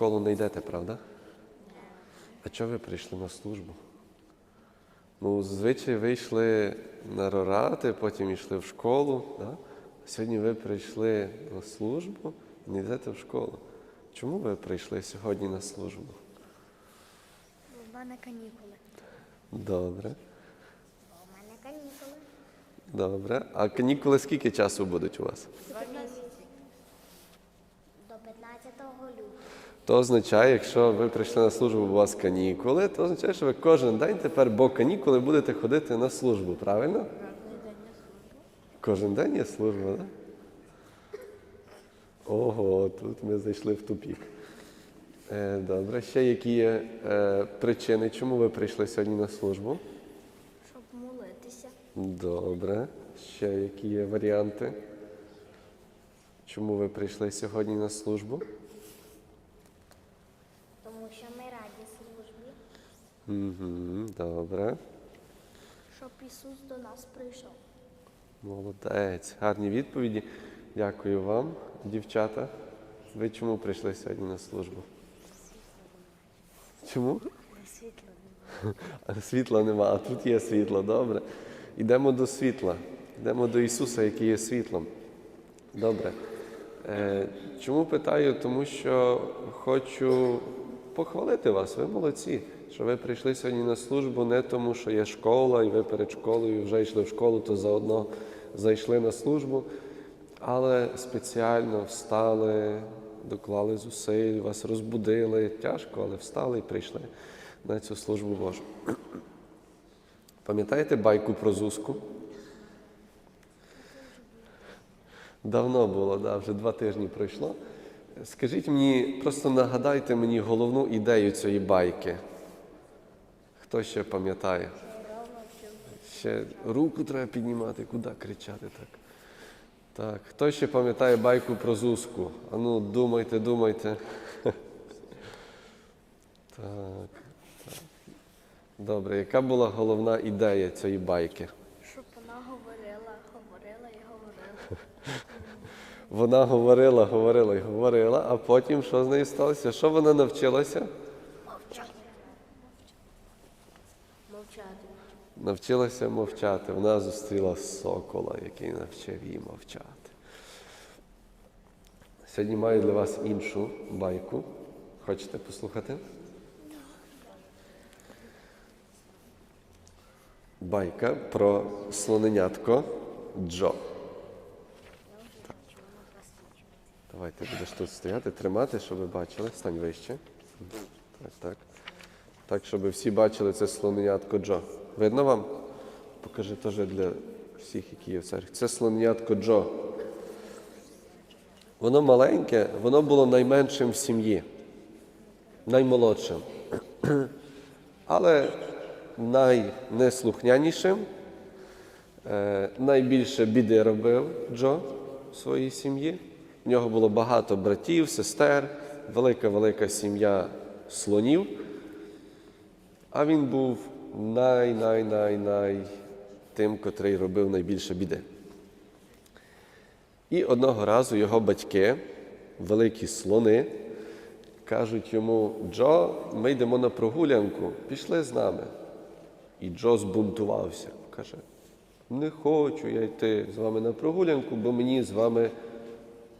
школу не йдете, правда? А чого ви прийшли на службу? Ну, звичай ви йшли на рорати, потім йшли в школу. Да? Сьогодні ви прийшли на службу і не йдете в школу. Чому ви прийшли сьогодні на службу? У мене канікули. Добре. У мене канікули. Добре. А канікули скільки часу будуть у вас? Два місяці. До 15 лютого. То означає, якщо ви прийшли на службу, у вас канікули, то означає, що ви кожен день тепер, бо канікули будете ходити на службу, правильно? Кожен день є служба, так? Ого, тут ми зайшли в тупік. Е, добре, ще які є е, причини, чому ви прийшли сьогодні на службу? Щоб молитися. Добре. Ще які є варіанти? Чому ви прийшли сьогодні на службу? Ми раді службі. Угу, добре. Щоб Ісус до нас прийшов. Молодець. Гарні відповіді. Дякую вам, дівчата. Ви чому прийшли сьогодні на службу? Чому? Світло. А Світла нема, а тут є світло, добре. Йдемо до світла. Йдемо до Ісуса, який є світлом. Добре. Е, чому питаю? Тому що хочу похвалити вас. Ви молодці, що ви прийшли сьогодні на службу не тому, що є школа, і ви перед школою вже йшли в школу, то заодно зайшли на службу, але спеціально встали, доклали зусиль, вас розбудили. Тяжко, але встали і прийшли на цю службу Божу. Пам'ятаєте байку про Зузку? Давно було, да, вже два тижні пройшло. Скажіть мені, просто нагадайте мені головну ідею цієї байки. Хто ще пам'ятає? Ще руку треба піднімати, куди кричати так? Так, хто ще пам'ятає байку про Зузку? Ану, думайте, думайте. Так, так. Добре, яка була головна ідея цієї байки? Щоб вона говорила, говорила і говорила. Вона говорила, говорила і говорила, а потім що з нею сталося? Що вона навчилася? Мовчати. Мовчати. Навчилася мовчати. Вона зустріла сокола, який навчив її мовчати. Сьогодні маю для вас іншу байку. Хочете послухати? Байка про слоненятко Джо. Так. Давай, ти будеш тут стояти, тримати, щоб ви бачили. Стань вище. Так, так. Так, щоб всі бачили це слоненятко Джо. Видно вам? Покажи теж для всіх, які є в церкві. Це слоненятко Джо. Воно маленьке, воно було найменшим в сім'ї, наймолодшим. Але найнеслухнянішим, е, найбільше біди робив Джо в своїй сім'ї. В нього було багато братів, сестер, велика-велика сім'я слонів. А він був най-най-най-най тим, котрий робив найбільше біди. І одного разу його батьки, великі слони, кажуть йому: Джо, ми йдемо на прогулянку, пішли з нами. І Джо збунтувався. Каже: не хочу я йти з вами на прогулянку, бо мені з вами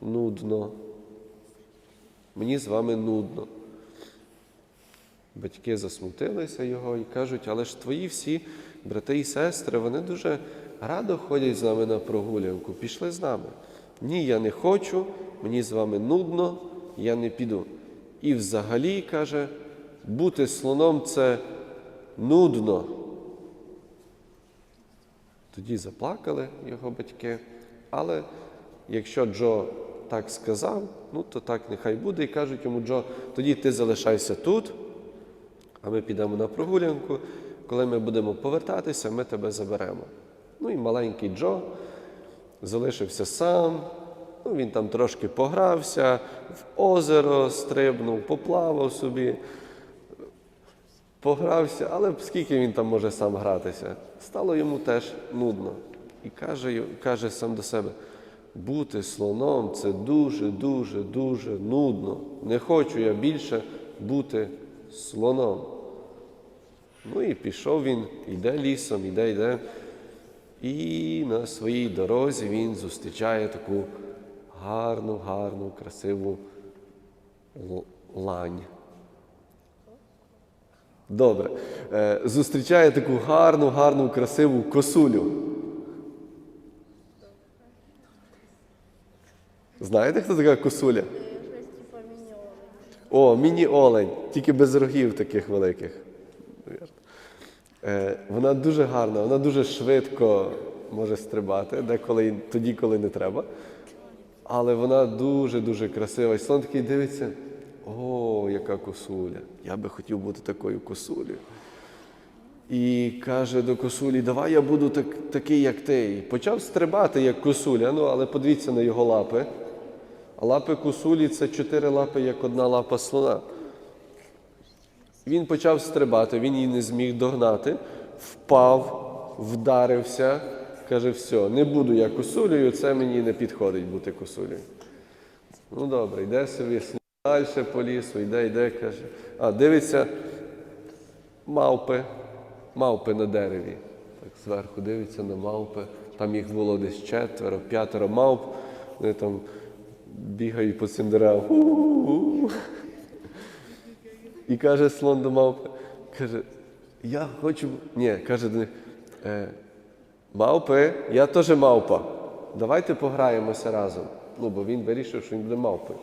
нудно. Мені з вами нудно. Батьки засмутилися його і кажуть, але ж твої всі брати і сестри, вони дуже радо ходять з нами на прогулянку, пішли з нами. Ні, я не хочу, мені з вами нудно, я не піду. І взагалі, каже, бути слоном це нудно. Тоді заплакали його батьки, але якщо Джо так сказав, ну то так нехай буде. І кажуть йому Джо, тоді ти залишайся тут, а ми підемо на прогулянку. Коли ми будемо повертатися, ми тебе заберемо. Ну і маленький Джо залишився сам. Ну, він там трошки погрався, в озеро стрибнув, поплавав собі, погрався, але скільки він там може сам гратися? Стало йому теж нудно. І каже, каже сам до себе: бути слоном це дуже, дуже, нудно. Не хочу я більше бути слоном. Ну і пішов він, йде лісом, йде, йде. І на своїй дорозі він зустрічає таку гарну, гарну, красиву лань. Добре. Е, зустрічає таку гарну, гарну, красиву косулю. Знаєте, хто така косуля? Щось типу. О, міні-олень, тільки без рогів таких великих. Е, вона дуже гарна, вона дуже швидко може стрибати, деколи тоді, коли не треба. Але вона дуже-дуже красива. І слон такий дивиться: о, яка косуля! Я би хотів бути такою косулею. І каже до косулі, давай я буду так, такий, як ти. І почав стрибати, як косуля. Ну, але подивіться на його лапи. Лапи косулі це чотири лапи, як одна лапа слона. Він почав стрибати, він її не зміг догнати, впав, вдарився, каже, все, не буду я косулею, це мені не підходить бути косулею. Ну добре, йде собі далі по лісу, йде, йде, каже. А, дивиться, мавпи, мавпи на дереві. Так зверху дивиться на мавпи. Там їх було десь четверо, п'ятеро мавп. Вони там бігають по цим деревам. І каже слон до мавпи, каже, я хочу. Ні, каже до них, е, мавпи, я теж мавпа. Давайте пограємося разом. Ну, бо він вирішив, що він буде мавпою.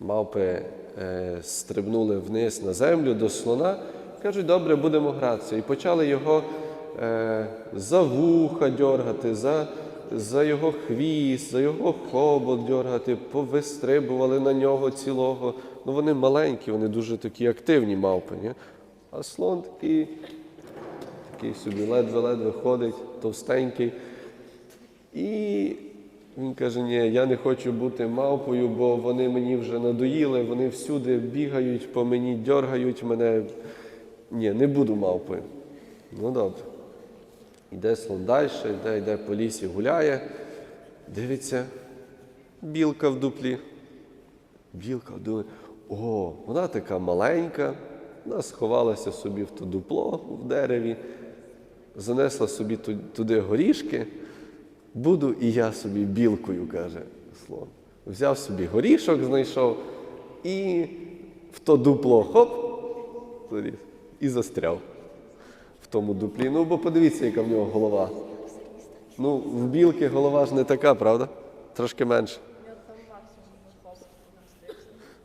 Мавпи е, стрибнули вниз на землю до слона, кажуть, добре, будемо гратися. І почали його е, за вуха дьоргати, за, за його хвіст, за його хобот дьоргати, повистрибували на нього цілого. Ну вони маленькі, вони дуже такі активні мавпи. Ні? А слон такий, такий собі ледве-ледве ходить, товстенький. І він каже: ні, я не хочу бути мавпою, бо вони мені вже надоїли, вони всюди бігають по мені, дьоргають мене. Ні, не буду мавпою. Ну добре. Йде слон далі, йде, йде по лісі, гуляє, дивиться, білка в дуплі. Білка думає, о, вона така маленька, вона сховалася собі в то дупло в дереві, занесла собі туди горішки. Буду і я собі білкою, каже слон. Взяв собі горішок, знайшов і в то дупло хоп, і застряв. в тому дуплі. Ну, бо подивіться, яка в нього голова. Ну, в білки голова ж не така, правда? Трошки менше.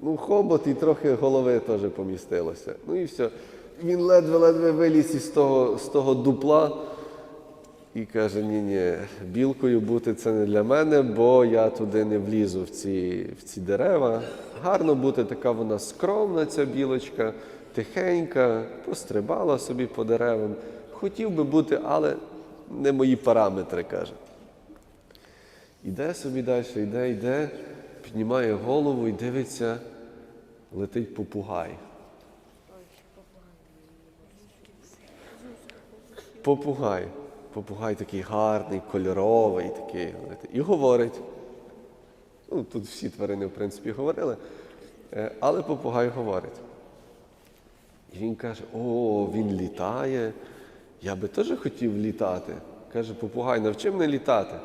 Ну, хобот і трохи голови теж помістилося. Ну і все. Він ледве-ледве виліз із того, з того дупла і каже: ні, ні, білкою бути це не для мене, бо я туди не влізу в ці, в ці дерева. Гарно бути така вона скромна, ця білочка, тихенька, пострибала собі по деревам. Хотів би бути, але не мої параметри, каже. Іде собі далі, йде, йде, піднімає голову і дивиться, летить попугай. Попугай. Попугай такий гарний, кольоровий, такий. І говорить. Ну, тут всі тварини, в принципі, говорили. Е, Але попугай говорить. І він каже: О, він літає. Я би теж хотів літати. Каже, попугай, навчи мене літати.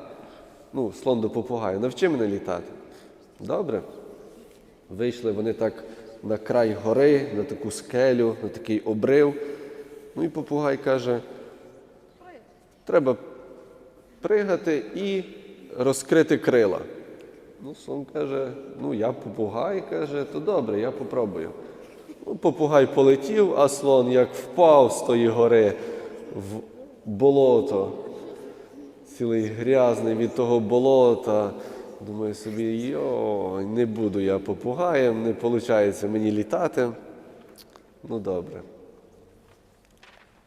Ну, слон до попугаю, навчи мене літати. Добре. Вийшли вони так на край гори, на таку скелю, на такий обрив. Ну і попугай каже: треба пригати і розкрити крила. Ну, слон каже, ну я попугай, каже, то добре, я попробую. Ну, попугай полетів, а слон як впав з тої гори в болото, цілий грязний від того болота. Думаю собі, йо, не буду я попугаєм, не виходить мені літати. Ну добре.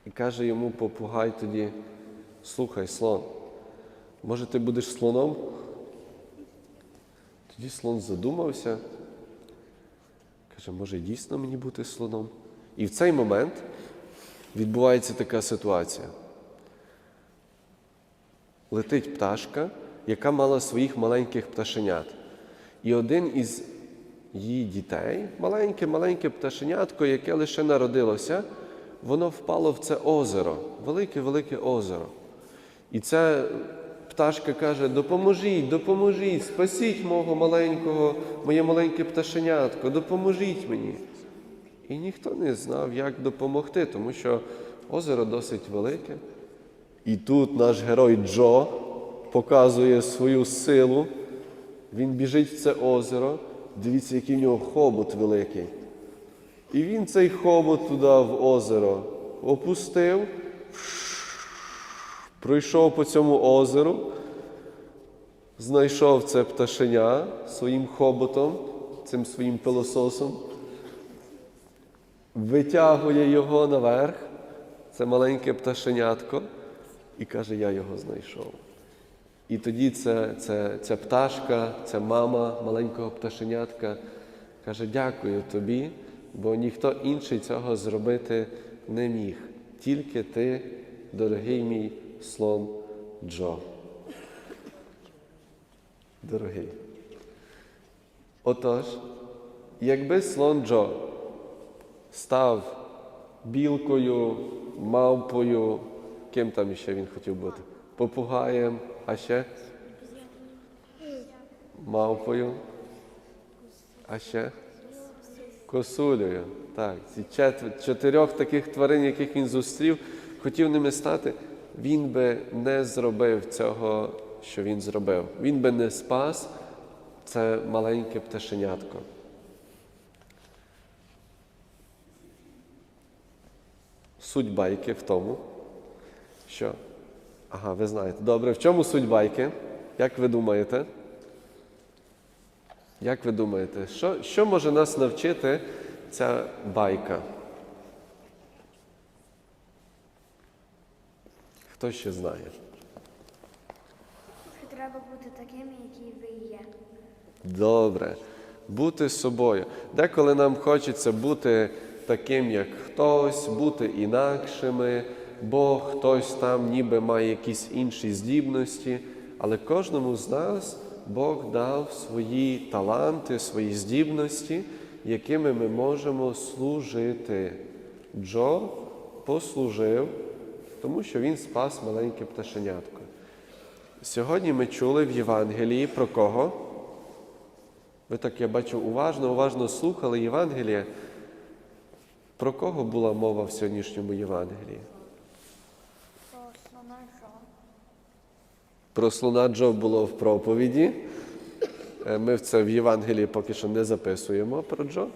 І каже йому попугай тоді: слухай, слон, може ти будеш слоном? Тоді слон задумався. Каже, може дійсно мені бути слоном? І в цей момент відбувається така ситуація. Летить пташка, яка мала своїх маленьких пташенят. І один із її дітей, маленьке-маленьке пташенятко, яке лише народилося, воно впало в це озеро, велике-велике озеро. І ця пташка каже: допоможіть, допоможіть, спасіть мого маленького, моє маленьке пташенятко, допоможіть мені. І ніхто не знав, як допомогти, тому що озеро досить велике. І тут наш герой Джо показує свою силу. Він біжить в це озеро. Дивіться, який в нього хобот великий. І він цей хобот туди в озеро опустив, пройшов по цьому озеру, знайшов це пташеня своїм хоботом, цим своїм пилососом, витягує його наверх, це маленьке пташенятко, і каже, я його знайшов. І тоді ця, ця, ця пташка, ця мама маленького пташенятка каже: дякую тобі, бо ніхто інший цього зробити не міг. Тільки ти, дорогий мій слон Джо. Дорогий. Отож, якби слон Джо став білкою, мавпою, ким там ще він хотів бути? Попугаєм, а ще мавпою, а ще косулею. Так, ці чотирьох таких тварин, яких він зустрів, хотів ними стати, він би не зробив цього, що він зробив. Він би не спас це маленьке пташенятко. Суть байки в тому, що. Ага, ви знаєте. Добре, в чому суть байки? Як ви думаєте? Як ви думаєте, що, що може нас навчити ця байка? Хто ще знає? Треба бути такими, які ви є. Добре. Бути собою. Деколи нам хочеться бути таким, як хтось, бути інакшими, бо хтось там ніби має якісь інші здібності, але кожному з нас Бог дав свої таланти, свої здібності, якими ми можемо служити. Джо послужив, тому що він спас маленьке пташенятко. Сьогодні ми чули в Євангелії про кого? Ви так, я бачу, уважно, уважно слухали Євангеліє. Про кого була мова в сьогоднішньому Євангелії? Про слона Джо було в проповіді. Е, Ми це в Євангелії поки що не записуємо про Джо,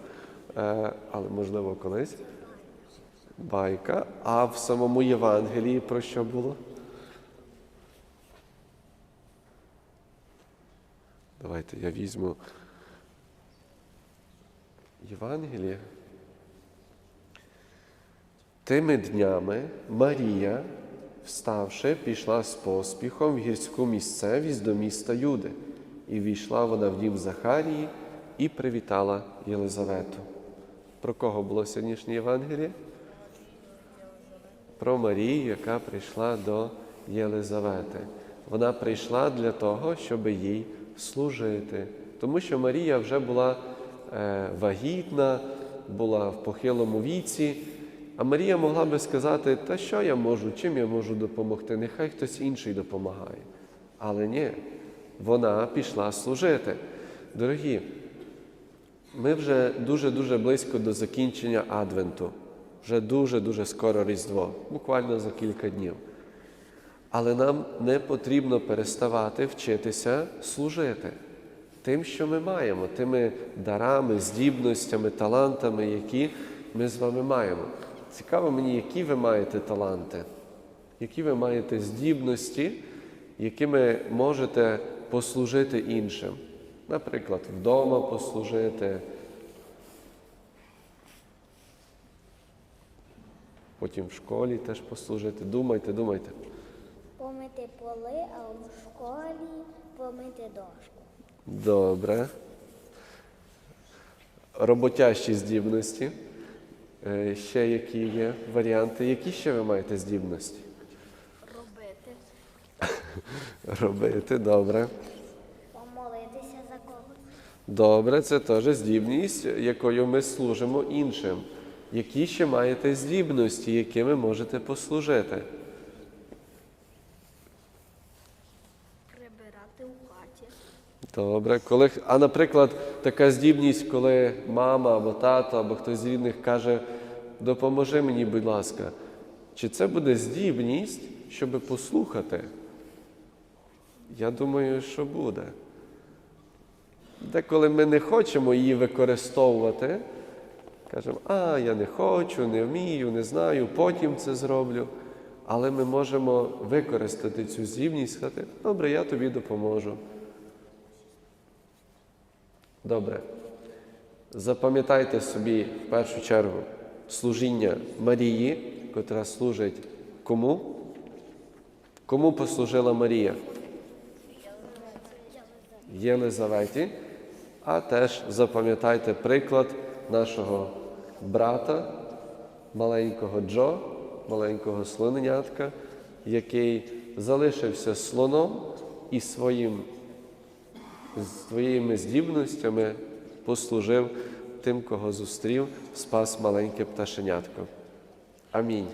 е, але можливо колись. Байка. А в самому Євангелії про що було? Давайте я візьму Євангеліє. Тими днями Марія, вставши, пішла з поспіхом в гірську місцевість до міста Юди, і війшла вона в дім Захарії і привітала Єлизавету. Про кого було сьогоднішнє Євангеліє? Про Марію, яка прийшла до Єлизавети. Вона прийшла для того, щоб їй служити. Тому що Марія вже була е, вагітна, була в похилому віці. А Марія могла би сказати, та що я можу, чим я можу допомогти? Нехай хтось інший допомагає. Але ні, вона пішла служити. Дорогі, ми вже дуже-дуже близько до закінчення Адвенту. Вже дуже-дуже скоро Різдво, буквально за кілька днів. Але нам не потрібно переставати вчитися служити тим, що ми маємо, тими дарами, здібностями, талантами, які ми з вами маємо. Цікаво мені, які ви маєте таланти, які ви маєте здібності, якими можете послужити іншим. Наприклад, вдома послужити, потім в школі теж послужити. Думайте, думайте. Помити поли, а в школі помити дошку. Добре. Роботящі здібності. Е, Ще які є варіанти? Які ще ви маєте здібності? Робити. Робити, добре. Помолитися за когось. Добре, це теж здібність, якою ми служимо іншим. Які ще маєте здібності, якими можете послужити? Прибирати у хаті. Добре, коли, а наприклад, така здібність, коли мама або тато, або хтось з рідних каже, допоможи мені, будь ласка. Чи це буде здібність, щоб послухати? Я думаю, що буде. Деколи ми не хочемо її використовувати, кажемо, а я не хочу, не вмію, не знаю, потім це зроблю. Але ми можемо використати цю здібність сказати, добре, я тобі допоможу. Добре. Запам'ятайте собі в першу чергу служіння Марії, котра служить кому? Кому послужила Марія? Єлизаветі. А теж запам'ятайте приклад нашого брата, маленького Джо, маленького слоненятка, який залишився слоном і своїм своїми здібностями послужив тим, кого зустрів, спас маленьке пташенятко. Амінь.